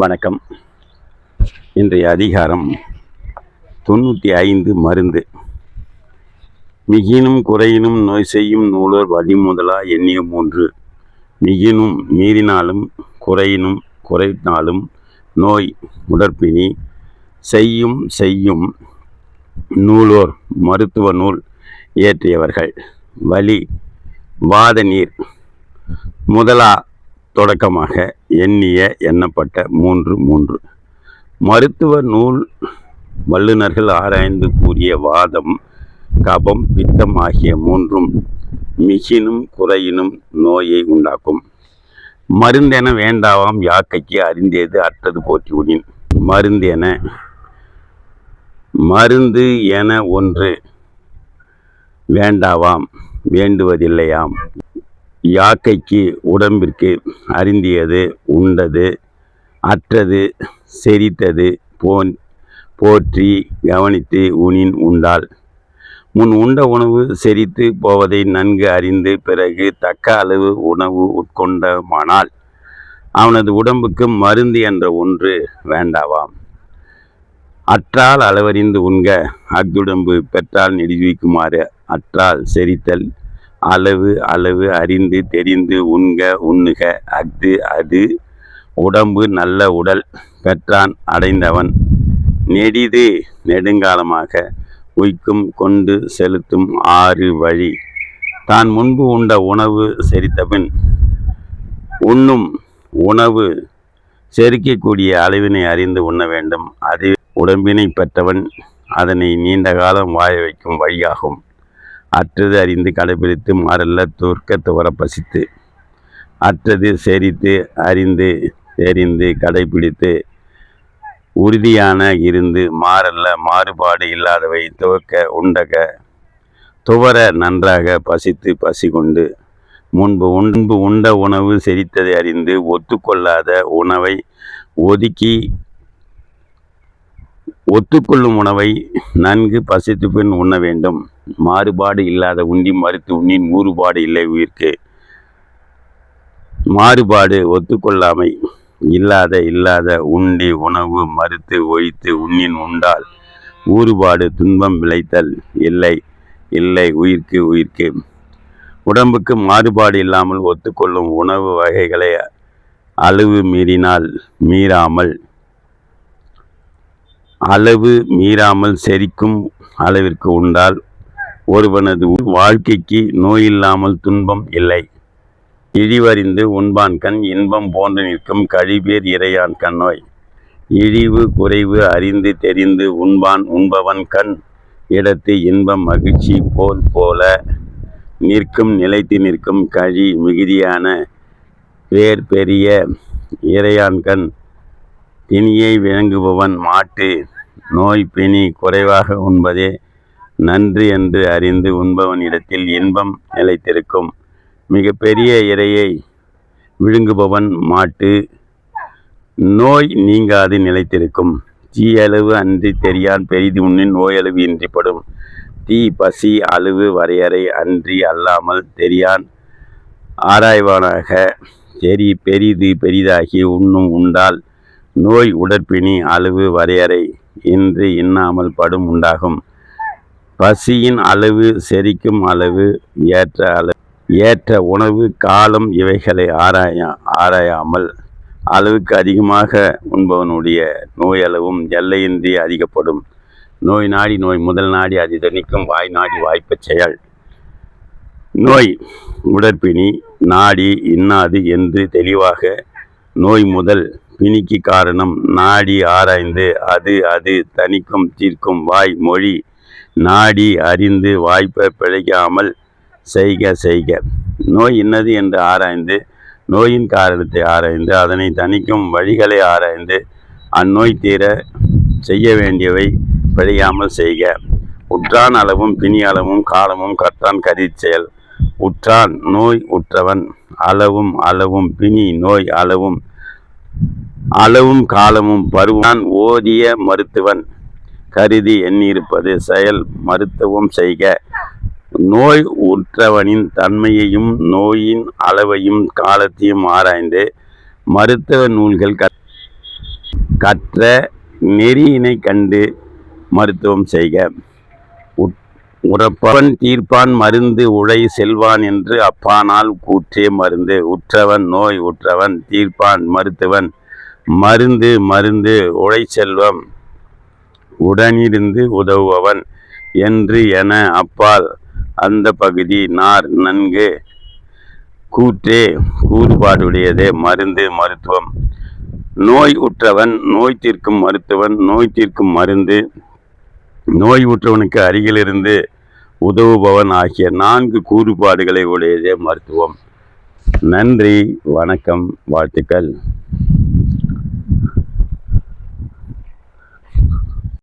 வணக்கம். இன்றைய அதிகாரம் தொண்ணூற்றி ஐந்து மருந்து. மிகினும் குறையினும் நோய் செய்யும் நூலோர் வழிமுதலா எண்ணிய மூன்று. மிகினும் மீறினாலும் குறையினும் குறைத்தாலும் நோய் உடற்பிணி செய்யும் செய்யும் நூலோர் மருத்துவ நூல் இயற்றியவர்கள். வலி வாத நீர் முதலா தொடக்கமாக எண்ணிய எண்ணப்பட்ட மூன்று மூன்று. மருத்துவ நூல் வல்லுநர்கள் ஆராய்ந்து கூறிய வாதம் கபம் பித்தம் ஆகிய மூன்றும் மிகினும் குறையினும் நோயை உண்டாக்கும். மருந்தென வேண்டாவாம் யாக்கைக்கு அறிந்தேது அற்றது போற்றி உடின். மருந்தென மருந்து என ஒன்று வேண்டாவாம் வேண்டுவதில்லையாம். யாக்கைக்கு உடம்பிற்கு அருந்தியது உண்டது அற்றது செரித்தது போன் போற்றி கவனித்து உனின் உண்டால். முன் உண்ட உணவு செரித்து போவதை நன்கு அறிந்து பிறகு தக்க அளவு உணவு உட்கொண்டமானால் அவனது உடம்புக்கு மருந்து என்ற ஒன்று வேண்டாவாம். அற்றால் அளவறிந்து உண்க அஃதுடம்பு பெற்றால் நெடுவிக்குமாறு அற்றால் செரித்தல் அளவு அளவு அறிந்து தெரிந்து உண்க உண்ணுக. அஃது அது. உடம்பு நல்ல உடல் பெற்றான் அடைந்தவன். நெடிது நெடுங்காலமாக. உய்க்கும் கொண்டு செலுத்தும் ஆறு வழி. தான் முன்பு உண்ட உணவு செரித்தபின் உண்ணும் உணவு செரிக்கக்கூடிய அளவினை அறிந்து உண்ண வேண்டும். அது உடம்பினை பெற்றவன் அதனை நீண்ட காலம் வாய வைக்கும் வழியாகும். அற்றது அறிந்து கடைபிடித்து மாறல்ல துர்க்க துவர பசித்து. அற்றது செரித்து அறிந்து தெரிந்து கடைபிடித்து உறுதியான இருந்து மாறல்ல மாறுபாடு இல்லாதவை துவக்க உண்டக. துவர நன்றாக பசித்து பசி கொண்டு முன்பு முன்பு உண்ட உணவு செரித்ததை அறிந்து ஒத்துக்கொள்ளாத உணவை ஒதுக்கி ஒத்துக்கொள்ளும் உணவை நன்கு பசித்து பின் உண்ண வேண்டும். மாறுபாடு இல்லாத உண்டி மறுத்து உண்ணின் ஊறுபாடு இல்லை உயிர்க்கு. மாறுபாடு ஒத்துக்கொள்ளாமை இல்லாத இல்லாத உண்டி உணவு மறுத்து ஒழித்து உண்ணின் உண்டால் ஊறுபாடு துன்பம் விளைத்தல் இல்லை இல்லை உயிர்க்கு உயிர்க்கு. உடம்புக்கு மாறுபாடு இல்லாமல் ஒத்துக்கொள்ளும் உணவு வகைகளை அளவு மீறினால் மீறாமல் அளவு மீறாமல் செரிக்கும் அளவிற்கு உண்டால் ஒருவனது வாழ்க்கைக்கு நோயில்லாமல் துன்பம் இல்லை. இழிவறிந்து உண்பான் கண் இன்பம் போன்று நிற்கும் கழிபேர் இறையான் கண்ணோய். இழிவு குறைவு அறிந்து தெரிந்து உண்பான் உண்பவன் கண் இடத்து இன்பம் மகிழ்ச்சி போல் போல நிற்கும் நிலைத்து நிற்கும் கழி மிகுதியான வேர் பெரிய இறையான் கண் பிணியை விளங்குபவன் மாட்டு. நோய் பிணி குறைவாக உண்பதே. நன்று என்று அறிந்து உண்பவன் இடத்தில் இன்பம் நிலைத்திருக்கும். மிக பெரிய இரையை விழுங்குபவன் மாட்டு. நோய் நீங்காது நிலைத்திருக்கும். தீயளவு அன்றி தெரியான் பெரிது உண்ணின் நோயளவு இன்றிப்படும். தீ பசி அளவு வரையறை அன்றி அல்லாமல் தெரியான் ஆராய்வானாக. சரி பெரிது பெரிதாகி உண்ணும் உண்டால் நோய் உடற்பிணி அளவு வரையறை இன்றி இன்னாமல் படும் உண்டாகும். பசியின் அளவு செரிக்கும் அளவு ஏற்ற அளவு ஏற்ற உணவு காலம் இவைகளை ஆராய ஆராயாமல் அளவுக்கு அதிகமாக உண்பவனுடைய நோயளவும் எல்லையின்றி அதிகப்படும். நோய் நாடி நோய் முதல் நாடி அது தணிக்கும் வாய் நாடி வாய்ப்பு செயல். நோய் உடற்பிணி நாடி இன்னாது என்று தெளிவாக நோய் முதல் பிணிக்கு காரணம் நாடி ஆராய்ந்து அது அது தணிக்கும் தீர்க்கும் வாய் மொழி. நாடி அறிந்து வாய்ப்பை பிழைக்காமல் செய்க செய்க. நோய் இன்னது என்று ஆராய்ந்து நோயின் காரணத்தை ஆராய்ந்து அதனை தணிக்கும் வழிகளை ஆராய்ந்து அந்நோய் தீர செய்ய வேண்டியவை பிழையாமல் செய்க. உற்றான் அளவும் பிணி அளவும் காலமும் கற்றான் கருதி செயல். உற்றான் நோய் உற்றவன். அளவும் அளவும் பிணி நோய் அளவும். அளவும் காலமும் பருவான் ஓதிய மருத்துவன். கருதி எண்ணியிருப்பது செயல் மருத்துவம் செய்க. நோய் உற்றவனின் தன்மையையும் நோயின் அளவையும் காலத்தையும் ஆராய்ந்து மருத்துவ நூல்கள் கற் கற்ற நெறியினை கண்டு மருத்துவம் செய்க. உறப்பவன் தீர்ப்பான் மருந்து உழை செல்வான் என்று அப்பானால் கூற்றே மருந்து. உற்றவன் நோய் உற்றவன் தீர்ப்பான் மருத்துவன். மருந்து மருந்து உழை செல்வம் உடனிருந்து உதவுபவன் என்று என அப்பால் அந்த பகுதி நார் நன்கு கூற்றே கூறுபாடுடையதே. மருந்து மருத்துவம். நோய் உற்றவன் நோய் தீர்க்கும் மருத்துவன் நோய் தீர்க்கும் மருந்து நோய் உற்றவனுக்கு அருகிலிருந்து உதவுபவன் ஆகிய நான்கு கூறுபாடுகளை உடையதே மருத்துவம். நன்றி வணக்கம் வாழ்த்துக்கள்.